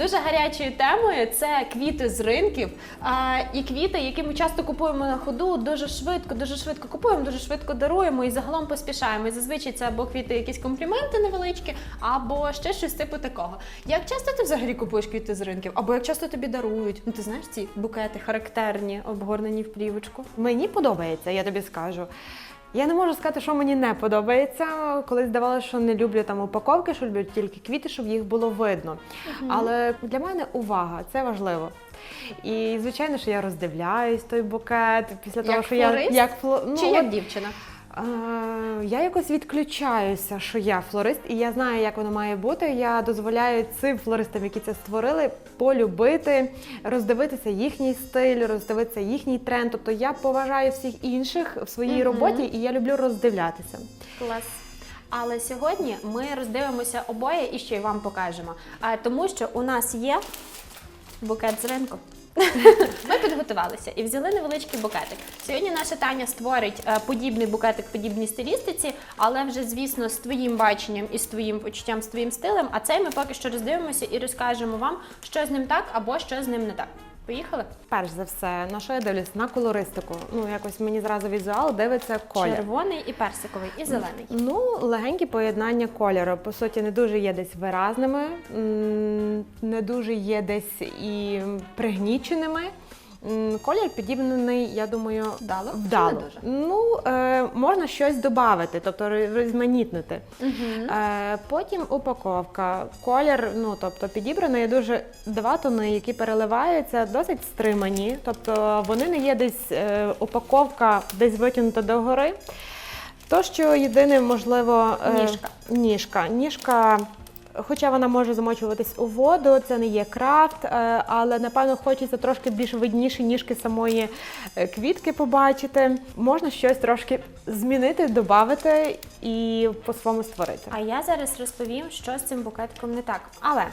Дуже гарячою темою. Це квіти з ринків. А, і квіти, які ми часто купуємо на ходу, дуже швидко, дуже швидко купуємо, дуже швидко даруємо і загалом поспішаємо. І зазвичай це або квіти, якісь компліменти невеличкі, або ще щось типу такого. Як часто ти взагалі купуєш квіти з ринків? Або як часто тобі дарують? Ну ти знаєш ці букети характерні, обгорнені в плівочку. Мені подобається, я тобі скажу. Я не можу сказати, що мені не подобається. Колись здавалося, що не люблю там упаковки, що люблю тільки квіти, щоб їх було видно. Але для мене увага це важливо. І звичайно, що я роздивляюсь той букет після того, Як що флорист? я як фло... ну, Чи от, як дівчина? Я якось відключаюся, що я флорист, і я знаю, як воно має бути. Я дозволяю цим флористам, які це створили, полюбити, роздивитися їхній стиль, роздивитися їхній тренд. Тобто я поважаю всіх інших в своїй Мгм. роботі, і я люблю роздивлятися. Клас. Але сьогодні ми роздивимося обоє і ще й вам покажемо. Тому що у нас є букет з ринку. Ми підготувалися і взяли невеличкий букетик. Сьогодні наша Таня створить е, подібний букетик подібній стилістиці, але вже, звісно, з твоїм баченням і з твоїм почуттям, з твоїм стилем. А цей ми поки що роздивимося і розкажемо вам, що з ним так або що з ним не так. Поїхали? Перш за все, на що я дивлюсь? На колористику. Ну якось мені зразу візуал дивиться колір. Червоний і персиковий, і зелений. Ну, легенькі поєднання кольору. По суті, не дуже є десь виразними, не дуже є десь і пригніченими. Колір підібраний, я думаю, Вдало? Вдало. Ну, е, можна щось додати, тобто розманітнити. Угу. Е, потім упаковка. Колір, ну тобто підібраний дуже два тони, які переливаються, досить стримані. Тобто вони не є десь е, упаковка десь витягнута догори. То, що єдине, можливо, е, Ніжка. ніжка. Ніжка, хоча вона може замочуватись у воду, це не є крафт, е, але напевно хочеться трошки більш видніші ніжки самої е, квітки побачити. Можна щось трошки змінити, додати і по-своєму створити. А я зараз розповім, що з цим букетиком не так. Але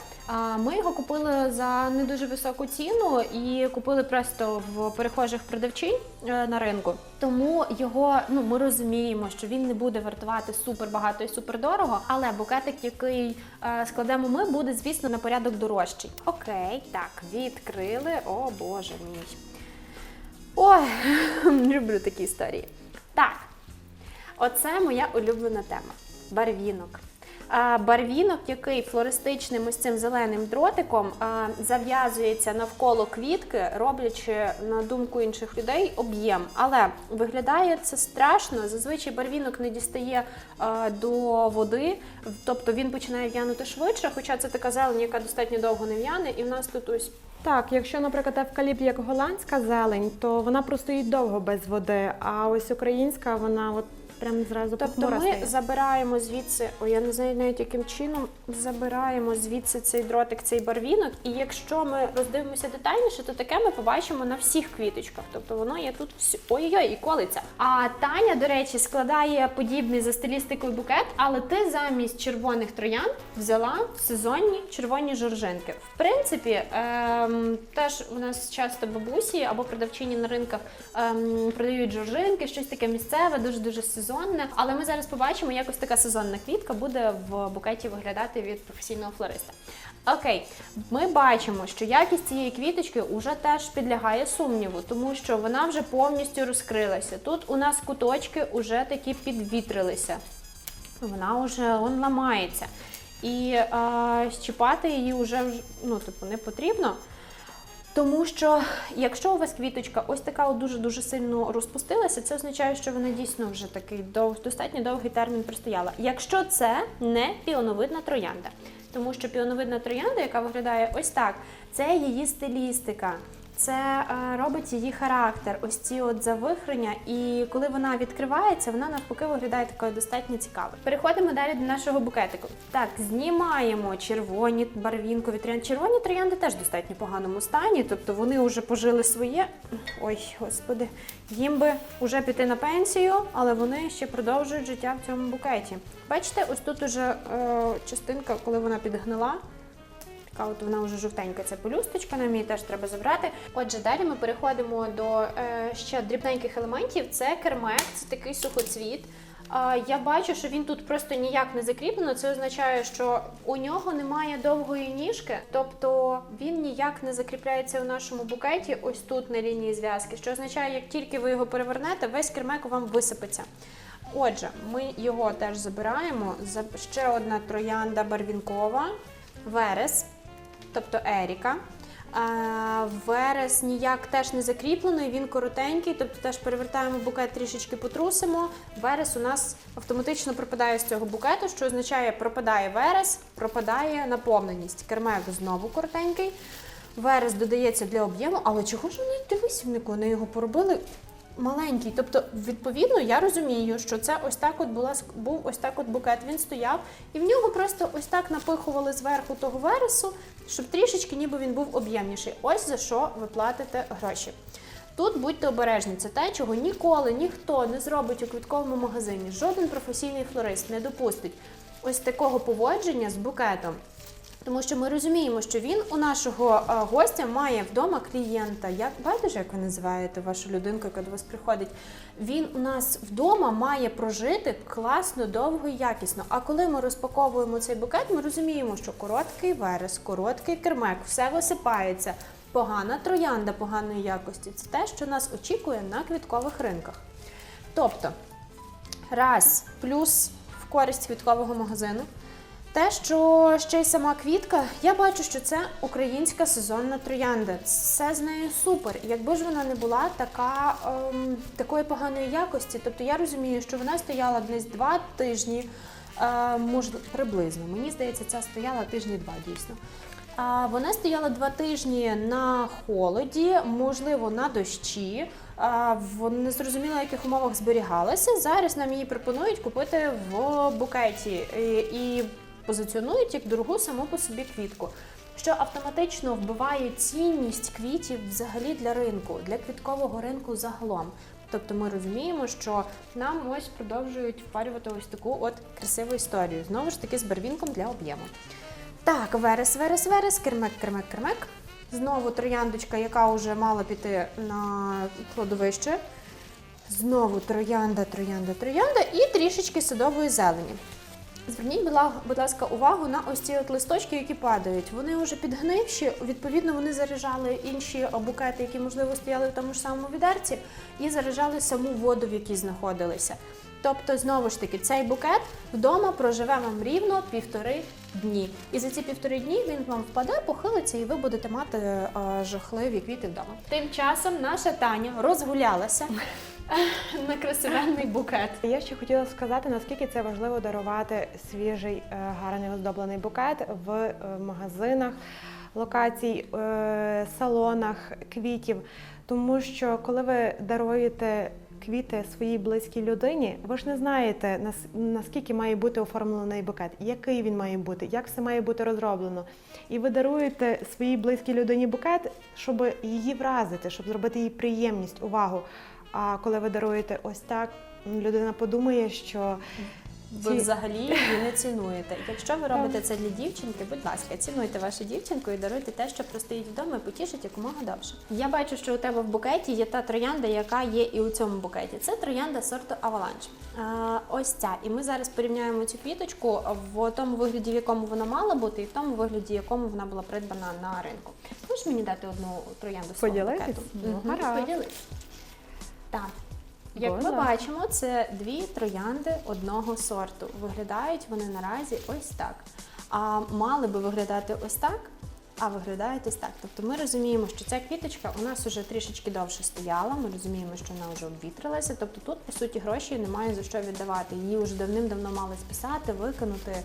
ми його купили за не дуже високу ціну і купили просто в перехожих продавчинь е, на ринку. Тому його ну ми розуміємо, що він не буде вартувати супер багато і супер дорого. Але букетик, який складемо ми, буде звісно на порядок дорожчий. Окей, так, відкрили. О боже мій. Ой, люблю такі історії. Так, Оце моя улюблена тема барвінок. Барвінок, який флористичним ось цим зеленим дротиком зав'язується навколо квітки, роблячи на думку інших людей об'єм. Але виглядає це страшно. Зазвичай барвінок не дістає до води, тобто він починає в'янути швидше, хоча це така зелень, яка достатньо довго не в'яне, і в нас тут ось Так, якщо, наприклад, евкаліпт як голландська зелень, то вона простоїть довго без води, а ось українська, вона от прям зразу Тобто похмура ми стає. забираємо звідси, о, я не знаю навіть яким чином, забираємо звідси цей дротик, цей барвінок. І якщо ми роздивимося детальніше, то таке ми побачимо на всіх квіточках. Тобто воно є тут всю. Ой-ой, і колиться. А Таня, до речі, складає подібний за стилістикою букет, але ти замість червоних троян взяла сезонні червоні жоржинки. В принципі, ем, теж у нас часто бабусі або продавчині на ринках ем, продають жоржинки, щось таке місцеве, дуже дуже сезонне. Але ми зараз побачимо, як ось така сезонна квітка буде в букеті виглядати від професійного флориста. Окей, ми бачимо, що якість цієї квіточки вже теж підлягає сумніву, тому що вона вже повністю розкрилася. Тут у нас куточки вже такі підвітрилися. Вона вже он ламається. І е, щіпати її вже ну, типу, не потрібно. Тому що якщо у вас квіточка ось така дуже-дуже сильно розпустилася, це означає, що вона дійсно вже такий дов, достатньо довгий термін простояла. Якщо це не піоновидна троянда, тому що піоновидна троянда, яка виглядає ось так, це її стилістика. Це е, робить її характер, ось ці от завихрення. І коли вона відкривається, вона навпаки виглядає такою достатньо цікавою. Переходимо далі до нашого букетику. Так, знімаємо червоні барвінкові троянди. Червоні троянди теж в достатньо поганому стані, тобто вони вже пожили своє. Ой, господи, їм би вже піти на пенсію, але вони ще продовжують життя в цьому букеті. Бачите, ось тут уже е, частинка, коли вона підгнила. Така от вона вже жовтенька, ця пелюсточка, нам її теж треба забрати. Отже, далі ми переходимо до е, ще дрібненьких елементів. Це кермек, це такий сухоцвіт. Я бачу, що він тут просто ніяк не закріплено. Це означає, що у нього немає довгої ніжки, тобто він ніяк не закріпляється у нашому букеті, ось тут на лінії зв'язки. Що означає, як тільки ви його перевернете, весь кермек вам висипеться. Отже, ми його теж забираємо. Ще одна троянда барвінкова, верес тобто Еріка. Верес ніяк теж не закріплений, він коротенький, тобто теж перевертаємо букет, трішечки потрусимо. Верес у нас автоматично пропадає з цього букету, що означає, пропадає верес, пропадає наповненість. Кермек знову коротенький. Верес додається для об'єму, але чого ж вони дивись, вони його поробили маленький. Тобто, відповідно, я розумію, що це ось так от була був ось так от букет. Він стояв, і в нього просто ось так напихували зверху того вересу, щоб трішечки, ніби він був об'ємніший. Ось за що ви платите гроші. Тут будьте обережні, це те, чого ніколи ніхто не зробить у квітковому магазині. Жоден професійний флорист не допустить ось такого поводження з букетом. Тому що ми розуміємо, що він у нашого е, гостя має вдома клієнта. Як байдуже, як ви називаєте вашу людинку, яка до вас приходить. Він у нас вдома має прожити класно, довго і якісно. А коли ми розпаковуємо цей букет, ми розуміємо, що короткий верес, короткий кермек, все висипається. Погана троянда поганої якості це те, що нас очікує на квіткових ринках. Тобто, раз плюс в користь квіткового магазину. Те, що ще й сама квітка, я бачу, що це українська сезонна троянда. Все з нею супер. Якби ж вона не була така ем, такої поганої якості, тобто я розумію, що вона стояла десь два тижні, е, можливо, приблизно. Мені здається, ця стояла тижні два дійсно. А вона стояла два тижні на холоді, можливо, на дощі. В незрозуміло яких умовах зберігалася. Зараз нам її пропонують купити в букеті і позиціонують як дорогу саму по собі квітку, що автоматично вбиває цінність квітів взагалі для ринку, для квіткового ринку загалом. Тобто ми розуміємо, що нам ось продовжують впарювати ось таку от красиву історію. Знову ж таки з барвінком для об'єму. Так, верес, верес, верес, кермек, кермек, кермек. Знову трояндочка, яка вже мала піти на кладовище. Знову троянда, троянда, троянда і трішечки садової зелені. Зверніть, будь ласка, увагу на ось ці от листочки, які падають. Вони вже підгнивші, відповідно, вони заряджали інші букети, які, можливо, стояли в тому ж самому відерці, і заряджали саму воду, в якій знаходилися. Тобто, знову ж таки, цей букет вдома проживе вам рівно півтори дні. І за ці півтори дні він вам впаде, похилиться, і ви будете мати е, жахливі квіти вдома. Тим часом наша Таня розгулялася на красивенний букет. Я ще хотіла сказати, наскільки це важливо дарувати свіжий, е, гарний оздоблений букет в е, магазинах, локацій, е, салонах квітів. Тому що коли ви даруєте квіти своїй близькій людині, ви ж не знаєте нас- наскільки має бути оформлений букет, який він має бути, як все має бути розроблено. І ви даруєте своїй близькій людині букет, щоб її вразити, щоб зробити їй приємність, увагу. А коли ви даруєте ось так, людина подумає, що Ви ці- взагалі її не цінуєте. Якщо ви робите це для дівчинки, будь ласка, цінуйте вашу дівчинку і даруйте те, що простоїть вдома і потішить якомога довше. Я бачу, що у тебе в букеті є та троянда, яка є і у цьому букеті. Це троянда сорту Аваланч. Ось ця. І ми зараз порівняємо цю квіточку в тому вигляді, в якому вона мала бути, і в тому вигляді, в якому вона була придбана на ринку. Можеш мені дати одну троянду з Поділитись? букету? Ну, Поділись. Так. Як ми бачимо, це дві троянди одного сорту. Виглядають вони наразі ось так. А мали би виглядати ось так, а виглядає ось так. Тобто ми розуміємо, що ця квіточка у нас вже трішечки довше стояла. Ми розуміємо, що вона вже обвітрилася. Тобто тут, по суті, гроші немає за що віддавати. Її вже давним-давно мали списати, викинути,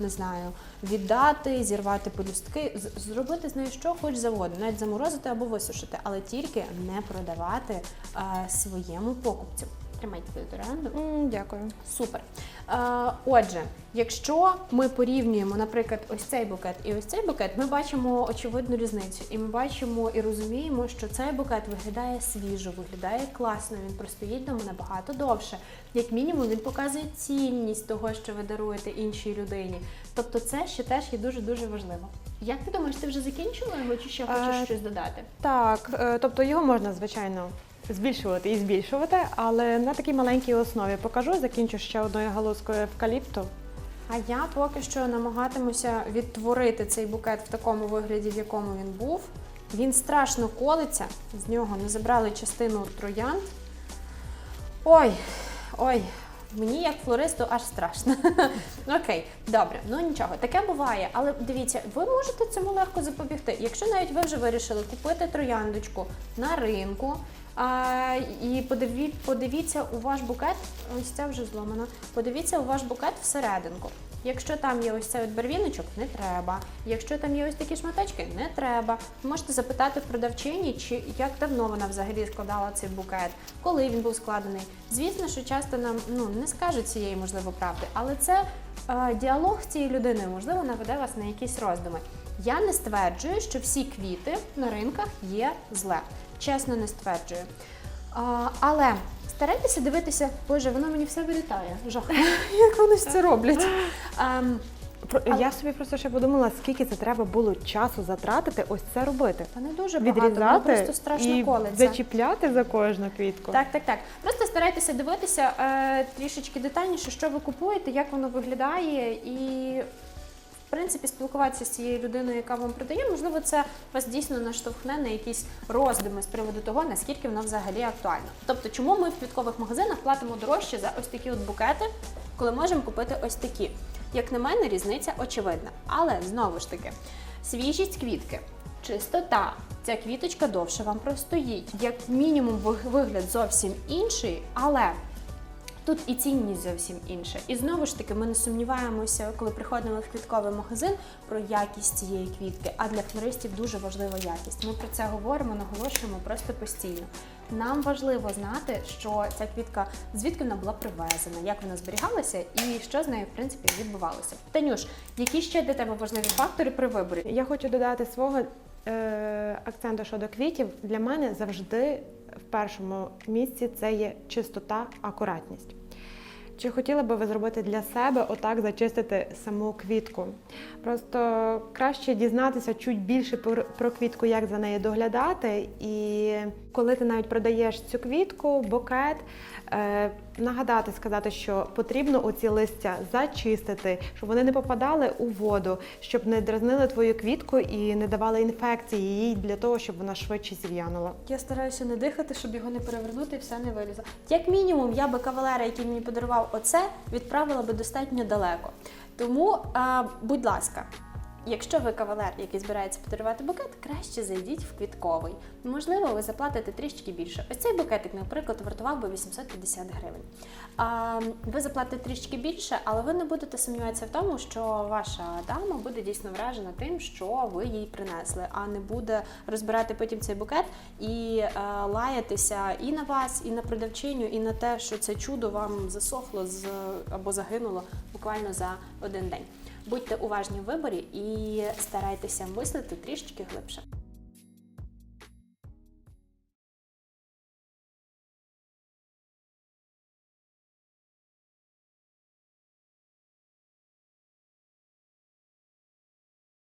не знаю, віддати, зірвати пелюстки, з- зробити з нею що хоч завгодно, навіть заморозити або висушити, але тільки не продавати е, своєму покупцю. Тримайте оренду. М, Дякую. Супер. Е, отже, якщо ми порівнюємо, наприклад, ось цей букет і ось цей букет, ми бачимо очевидну різницю. І ми бачимо і розуміємо, що цей букет виглядає свіжо, виглядає класно, він простоїть нам набагато довше. Як мінімум, він показує цінність того, що ви даруєте іншій людині. Тобто, це ще теж є дуже дуже важливо. Як ти думаєш, ти вже закінчила його чи ще хочеш Е, щось додати? Так, е, тобто його можна, звичайно, збільшувати і збільшувати, але на такій маленькій основі покажу, закінчу ще одною галузкою евкаліпту. А я поки що намагатимуся відтворити цей букет в такому вигляді, в якому він був. Він страшно колиться, з нього не забрали частину троянд. Ой, ой, мені як флористу аж страшно. Окей, добре, ну нічого, таке буває. Але дивіться, ви можете цьому легко запобігти. Якщо навіть ви вже вирішили купити трояндочку на ринку. А, і подиві, подивіться у ваш букет, ось це вже зломано. Подивіться у ваш букет всерединку. Якщо там є ось цей барвіночок, не треба. Якщо там є ось такі шматочки, не треба. Можете запитати в продавчині, чи як давно вона взагалі складала цей букет, коли він був складений. Звісно, що часто нам ну не скажуть цієї можливо правди, але це е, діалог з цією людиною, можливо, наведе вас на якісь роздуми. Я не стверджую, що всі квіти на ринках є зле. Чесно, не стверджую. А, але старайтеся дивитися, боже, воно мені все вилітає. Жах. Як вони ж це роблять? Ем, Про- Але- Я собі просто ще подумала, скільки це треба було часу затратити, ось це робити. та не дуже багато, Відрізати просто страшно і колиться. зачіпляти за кожну квітку. Так, так, так. Просто старайтеся дивитися е, трішечки детальніше, що ви купуєте, як воно виглядає, і в принципі спілкуватися з цією людиною, яка вам продає. Можливо, це вас дійсно наштовхне на якісь роздуми з приводу того, наскільки воно взагалі актуально. Тобто, чому ми в квіткових магазинах платимо дорожче за ось такі от букети, коли можемо купити ось такі. Як на мене, різниця очевидна. Але знову ж таки, свіжість квітки, чистота. Ця квіточка довше вам простоїть. Як мінімум, вигляд зовсім інший, але Тут і цінність зовсім інша. І знову ж таки, ми не сумніваємося, коли приходимо в квітковий магазин про якість цієї квітки. А для флористів дуже важлива якість. Ми про це говоримо, наголошуємо просто постійно. Нам важливо знати, що ця квітка звідки вона була привезена, як вона зберігалася і що з нею в принципі відбувалося. Танюш, які ще для тебе важливі фактори при виборі? Я хочу додати свого е, акценту щодо квітів. Для мене завжди в першому місці це є чистота, акуратність. Чи хотіли би ви зробити для себе отак зачистити саму квітку? Просто краще дізнатися чуть більше про, квітку, як за нею доглядати. І коли ти навіть продаєш цю квітку, букет, е, нагадати, сказати, що потрібно оці листя зачистити, щоб вони не попадали у воду, щоб не дразнили твою квітку і не давали інфекції їй для того, щоб вона швидше зів'янула. Я стараюся не дихати, щоб його не перевернути і все не вилізло. Як мінімум, я би кавалера, який мені подарував оце, відправила би достатньо далеко. Тому, а, будь ласка, якщо ви кавалер, який збирається подарувати букет, краще зайдіть в квітковий. Можливо, ви заплатите трішки більше. Ось цей букетик, наприклад, вартував би 850 гривень. А, ви заплатите трішки більше, але ви не будете сумніватися в тому, що ваша дама буде дійсно вражена тим, що ви їй принесли, а не буде розбирати потім цей букет і е, лаятися і на вас, і на продавчиню, і на те, що це чудо вам засохло з або загинуло буквально за один день. Будьте уважні в виборі і старайтеся мислити трішечки глибше.